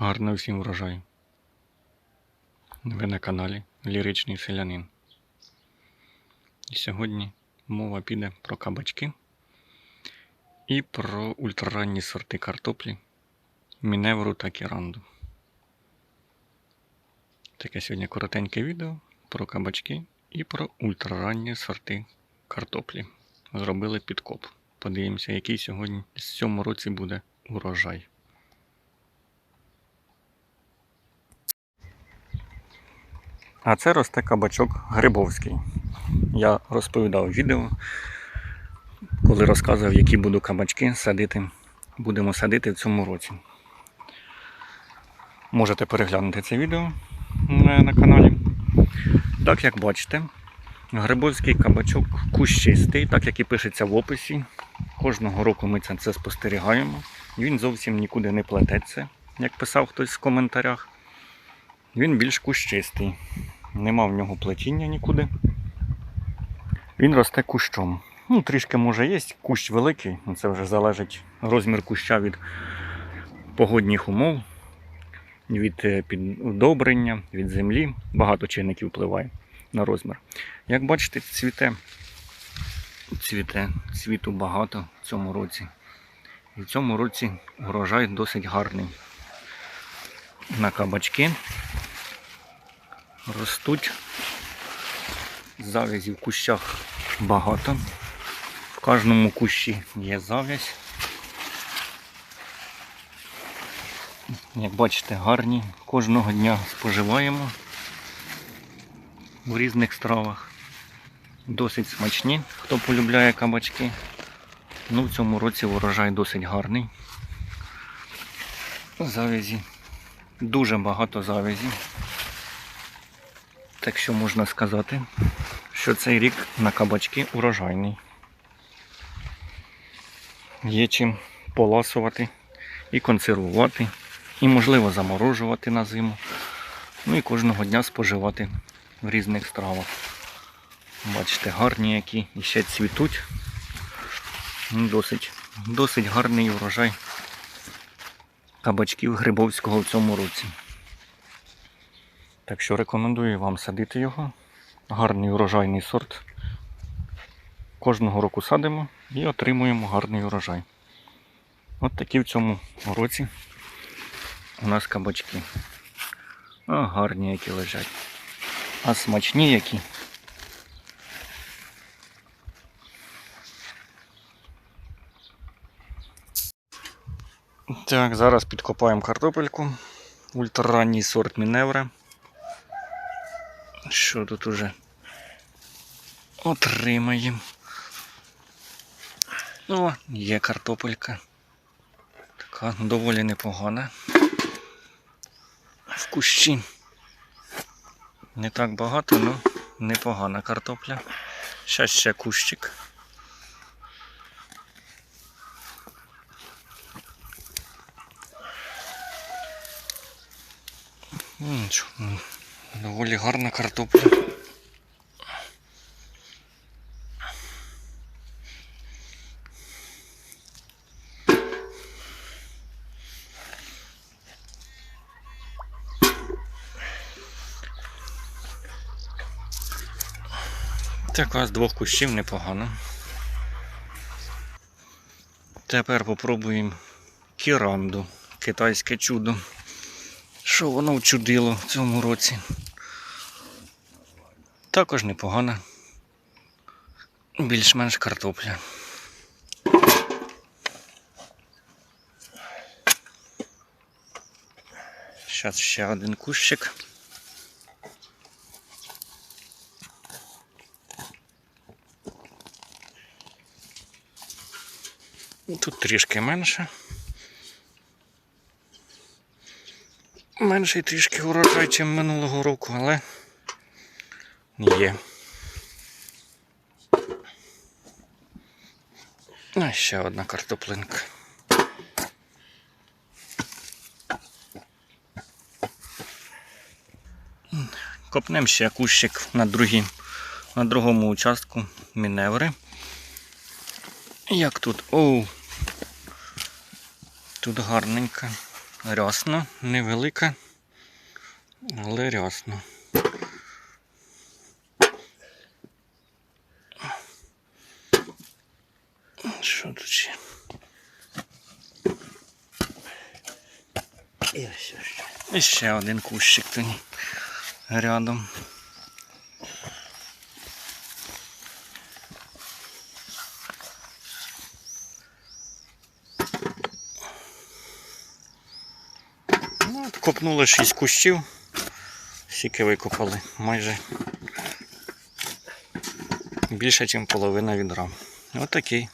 Гарного всім врожаю. Ви на каналі Ліричний Селянин. І сьогодні мова піде про кабачки і про ультраранні сорти картоплі Міневру та Кіранду. Таке сьогодні коротеньке відео про кабачки і про ультраранні сорти картоплі. Зробили підкоп. Подивимося, який сьогодні в цьому році буде урожай. А це росте кабачок Грибовський. Я розповідав відео, коли розказував, які буду кабачки садити, будемо садити в цьому році. Можете переглянути це відео на, на каналі. Так як бачите, Грибовський кабачок кущистий, так як і пишеться в описі. Кожного року ми це, це спостерігаємо. Він зовсім нікуди не плететься, як писав хтось в коментарях. Він більш кущистий. Нема в нього плетіння нікуди. Він росте кущом. Ну, трішки може є, кущ великий, ну, це вже залежить розмір куща від погодних умов, від е, піддобрення, від землі. Багато чинників впливає на розмір. Як бачите, цвіте, цвіте, цвіту багато в цьому році. І в цьому році урожай досить гарний. На кабачки ростуть. Завязів в кущах багато. В кожному кущі є завязь. Як бачите, гарні. Кожного дня споживаємо в різних стравах. Досить смачні, хто полюбляє кабачки. Ну, в цьому році урожай досить гарний. Завязі. Дуже багато завязів. Так що можна сказати, що цей рік на кабачки урожайний. Є чим поласувати і консервувати, і можливо заморожувати на зиму. Ну і кожного дня споживати в різних стравах. Бачите, гарні які і ще цвітуть. Ну, Досить, досить гарний урожай кабачків Грибовського в цьому році. Так що рекомендую вам садити його. Гарний урожайний сорт. Кожного року садимо і отримуємо гарний урожай. От такі в цьому році у нас кабачки. А гарні які лежать. А смачні які. Так, зараз підкопаємо картопельку. Ультраранній сорт Міневра. Що тут уже отримаємо? О, є картопелька. Така доволі непогана. В кущі. Не так багато, але непогана картопля. Ще ще кущик. М, Доволі гарна картопля. Така з двох кущів непогано. Тепер попробуємо кіранду, китайське чудо. Що воно вчудило в цьому році? Також непогана. Більш-менш картопля. Зараз ще один кущик. Тут трішки менше. Менший трішки урожай, ніж минулого року, але є. А ще одна картоплинка. Копнемо ще кущик на, другій, на другому участку міневри. Як тут? Оу! Тут гарненько. Рясно, невелика, але рясно. Що тут ще? І ще один кущик тоді рядом. Копнули 6 кущів. Скільки викопали? Майже більше, ніж половина відра. Отакий.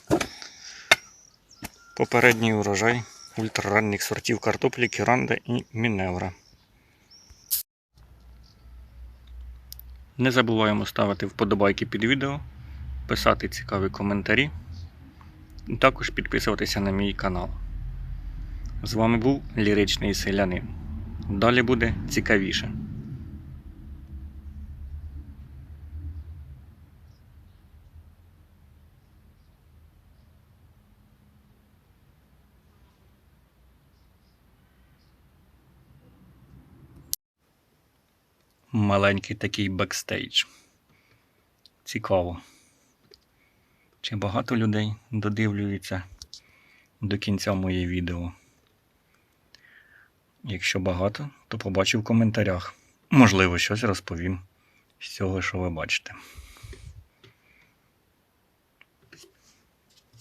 Попередній урожай ультраранніх сортів картоплі Кіранда і Міневра. Не забуваємо ставити вподобайки під відео, писати цікаві коментарі і також підписуватися на мій канал. З вами був Ліричний селянин. Далі буде цікавіше. Маленький такий бекстейдж. Цікаво. Чи багато людей додивлюється до кінця моє відео? Якщо багато, то побачу в коментарях. Можливо, щось розповім з цього, що ви бачите.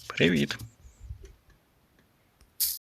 Привіт!